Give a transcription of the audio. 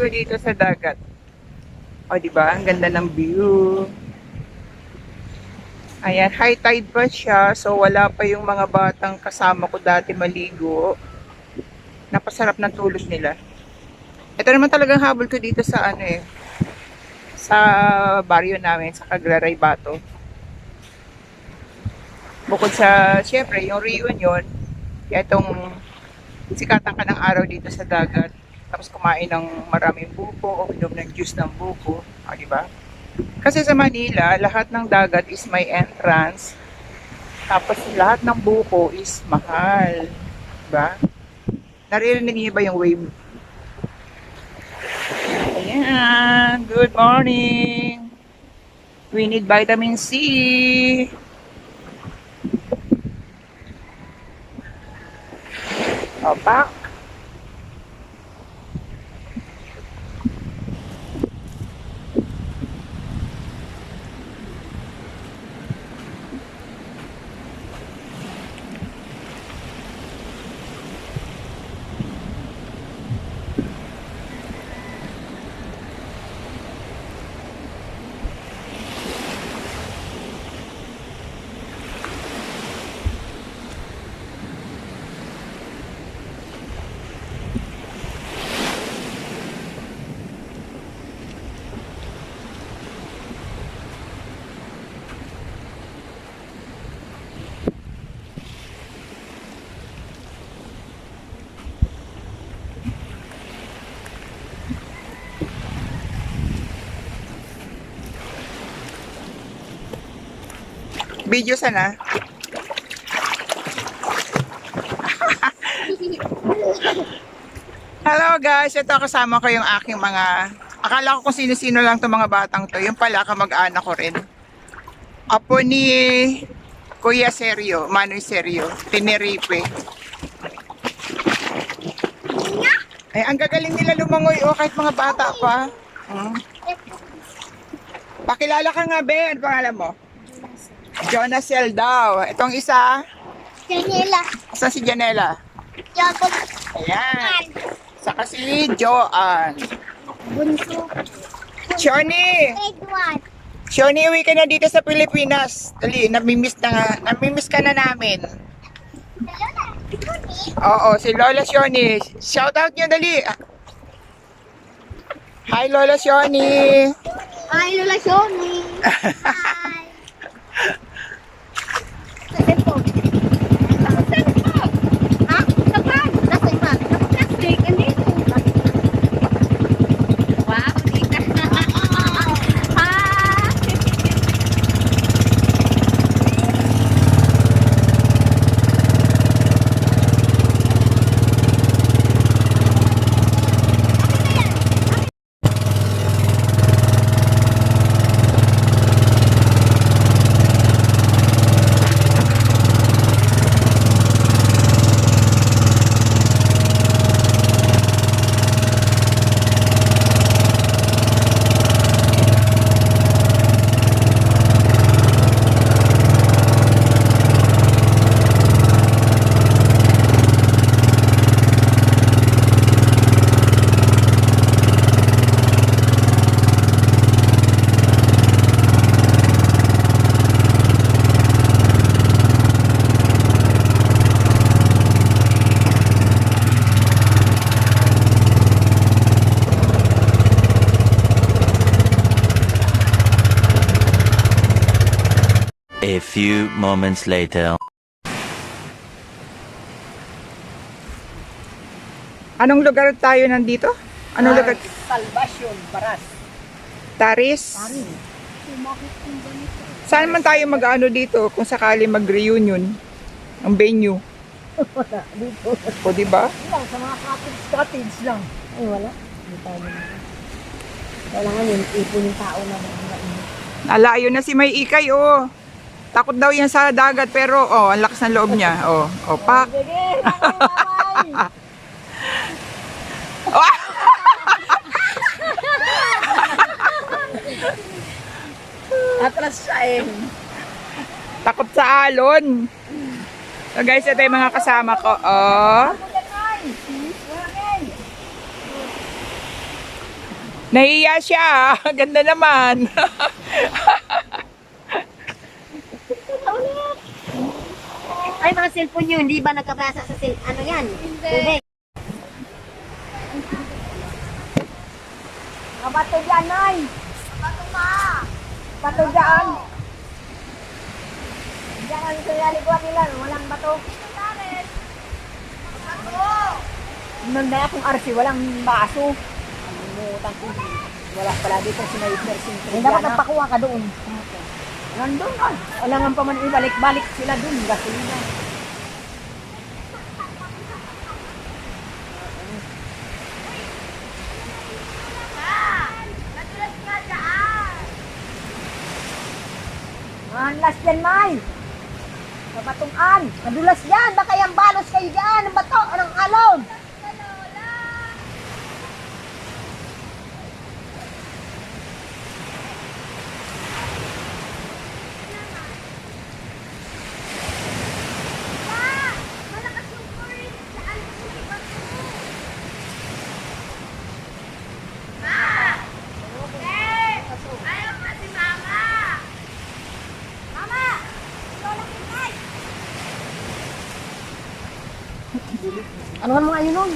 ko dito sa dagat. O, di ba? Ang ganda ng view. Ayan, high tide pa siya. So, wala pa yung mga batang kasama ko dati maligo. Napasarap ng tulog nila. Ito naman talagang habol ko dito sa ano eh. Sa baryo namin, sa Caglaray Bato. Bukod sa, syempre, yung reunion, itong sikatan ka ng araw dito sa dagat. Tapos kumain ng maraming buko o inom ng juice ng buko. O, di ba? Kasi sa Manila, lahat ng dagat is may entrance. Tapos lahat ng buko is mahal. Di ba? Naririnig niyo ba yung wave? Ayan. Good morning. We need vitamin C. Opak. Video sana. Hello guys, ito kasama ko yung aking mga Akala ko kung sino-sino lang 'tong mga batang 'to. Yung pala kamag-anak ko rin. Apo ni Kuya Sergio, Manoy Sergio, Tenerife. Ay, ang gagaling nila lumangoy oh, kahit mga bata pa. Hmm. Pakilala ka nga, Ben. Pangalan mo? Jonas L daw. Itong isa, Janela. isa si Janela. Jacob. Ayan. Saka si Joan. Bunso. Edward. Shoni, uwi ka na dito sa Pilipinas. Dali, namimiss na nga. Namimiss ka na namin. Oo, si Lola Shoni. Shout out niyo, dali. Hi, Lola Shoni. Hi, Lola Shoni. Hi. Sa cellphone. Sa cellphone. Ha? Sa bag. Nasa bag. Nasa plastic. Andito. Wow. Ha? A few moments later. Anong lugar tayo nandito? Anong lugar? Salvation, Baras. Taris? Saan man tayo mag-ano dito kung sakali mag-reunion? Ang venue. Wala, dito. O, di ba? Lang, sa mga cottage, cottage lang. Ay, wala. Hindi tayo naman. Kailangan yun, ipon yung tao na mga Nalayo na si May Ikay, oh. Takot daw yan sa dagat pero oh, ang lakas ng loob niya. Oh, oh, pak. Atras siya eh. Takot sa alon. So guys, ito yung mga kasama ko. Oh. Nahiya siya. Ganda naman. Ay, mga cellphone nyo, hindi ba nagkabasa sa cell... Ano yan? Tubig. Mga bato dyan, Nay. Bato ma. Bato dyan. Diyan ang sinaliguan nila, walang bato. Nanda akong RC, walang baso. Ang ko. Wala pala dito si Sniper Sintry. Hindi dapat nagpakuha ka doon. Nandun ka. Wala nga pa man ibalik-balik sila doon. Gasolina. Manlas yan, May. Sa batungan. Madulas yan. Baka yung balos kayo dyan. Ang bato. Anong alon? Ano nga mga yun nun?